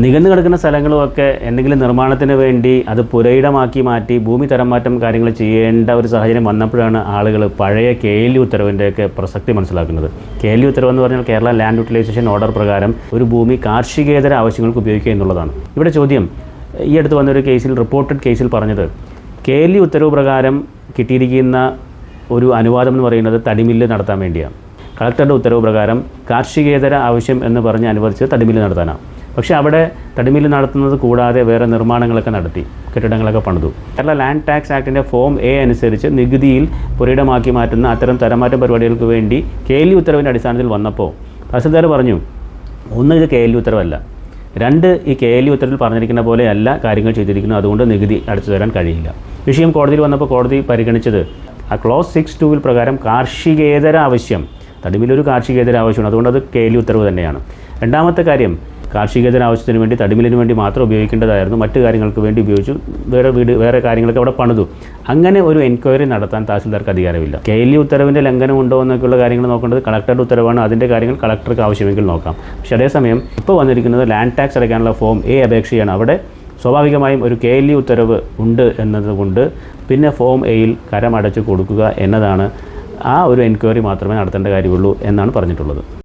നികന്നു കിടക്കുന്ന സ്ഥലങ്ങളുമൊക്കെ എന്തെങ്കിലും നിർമ്മാണത്തിന് വേണ്ടി അത് പുരയിടമാക്കി മാറ്റി ഭൂമി തരംമാറ്റം കാര്യങ്ങൾ ചെയ്യേണ്ട ഒരു സാഹചര്യം വന്നപ്പോഴാണ് ആളുകൾ പഴയ കെ എൽ ഉത്തരവിന്റെയൊക്കെ പ്രസക്തി മനസ്സിലാക്കുന്നത്. കെ എൽ ഉത്തരവ് എന്ന് പറഞ്ഞാൽ കേരള ലാൻഡ് യൂട്ടിലൈസേഷൻ ഓർഡർ പ്രകാരം ഒരു ഭൂമി കാർഷികേതര ആവശ്യങ്ങൾക്ക് ഉപയോഗിക്കുക എന്നുള്ളതാണ്. ഇവിടെ ചോദ്യം ഈ അടുത്ത് വന്നൊരു കേസിൽ റിപ്പോർട്ടഡ് കേസിൽ പറഞ്ഞത് കെ എൽ ഉത്തരവ് പ്രകാരം കിട്ടിയിരിക്കുന്ന ഒരു അനുവാദം എന്ന് പറയുന്നത് തടിമില്ല് നടത്താൻ വേണ്ടിയാണ്. കളക്ടറുടെ ഉത്തരവ് പ്രകാരം കാർഷികേതര ആവശ്യം എന്ന് പറഞ്ഞ് അനുവദിച്ച് തടിമില്ല് നടത്താനാണ്. പക്ഷേ അവിടെ തടിമില്ല് നടത്തുന്നത് കൂടാതെ വേറെ നിർമ്മാണങ്ങളൊക്കെ നടത്തി കെട്ടിടങ്ങളൊക്കെ പണിതു. കേരള ലാൻഡ് ടാക്സ് ആക്ടിന്റെ ഫോം എ അനുസരിച്ച് നികുതിയിൽ പുരയിടമാക്കി മാറ്റുന്ന അത്തരം തരമാറ്റ പരിപാടികൾക്ക് വേണ്ടി കെ എൽ ഉത്തരവിന്റെ അടിസ്ഥാനത്തിൽ വന്നപ്പോൾ തഹസിൽദാർ പറഞ്ഞു ഒന്ന് ഇത് കെ എൽ ഉത്തരവല്ല. രണ്ട് ഈ കെ എൽ ഉത്തരവിൽ പറഞ്ഞിരിക്കുന്ന പോലെയല്ല കാര്യങ്ങൾ ചെയ്തിരിക്കുന്നു അതുകൊണ്ട് നികുതി അടച്ചു തരാൻ കഴിയില്ല. വിഷയം കോടതിയിൽ വന്നപ്പോൾ കോടതി പരിഗണിച്ചത് ആ ക്ലോസ് സിക്സ് ടൂവിൽ പ്രകാരം കാർഷികേതര ആവശ്യം തടിമിലൊരു കാർഷികേതര ആവശ്യമാണ്. അതുകൊണ്ട് അത് കെ എൽ ഉത്തരവ് തന്നെയാണ്. രണ്ടാമത്തെ കാര്യം കാർഷികേതര ആവശ്യത്തിന് വേണ്ടി തടിമിലിന് വേണ്ടി മാത്രം ഉപയോഗിക്കേണ്ടതായിരുന്നു. മറ്റു കാര്യങ്ങൾക്ക് വേണ്ടി ഉപയോഗിച്ചു. വേറെ വീട് വേറെ കാര്യങ്ങളൊക്കെ അവിടെ പണിതു. അങ്ങനെ ഒരു എൻക്വയറി നടത്താൻ തഹസിൽദാർക്ക് അധികാരമില്ല. കെ എൽ ഉത്തരവിന്റെ ലംഘനം ഉണ്ടോ എന്നൊക്കെയുള്ള കാര്യങ്ങൾ നോക്കേണ്ടത് കളക്ടറുടെ ഉത്തരവാണ്. അതിന്റെ കാര്യങ്ങൾ കളക്ടർക്ക് ആവശ്യമെങ്കിൽ നോക്കാം. പക്ഷേ അതേസമയം ഇപ്പോൾ വന്നിരിക്കുന്നത് ലാൻഡ് ടാക്സ് അടയ്ക്കാനുള്ള ഫോം എ അപേക്ഷയാണ്. അവിടെ സ്വാഭാവികമായും ഒരു കെ എൽ ഉത്തരവ് ഉണ്ട് എന്നതുകൊണ്ട് പിന്നെ ഫോം എയിൽ കരമടച്ച് കൊടുക്കുക എന്നതാണ് ആ ഒരു എൻക്വയറി മാത്രമേ നടത്തേണ്ട കാര്യമുള്ളൂ എന്നാണ് പറഞ്ഞിട്ടുള്ളത്.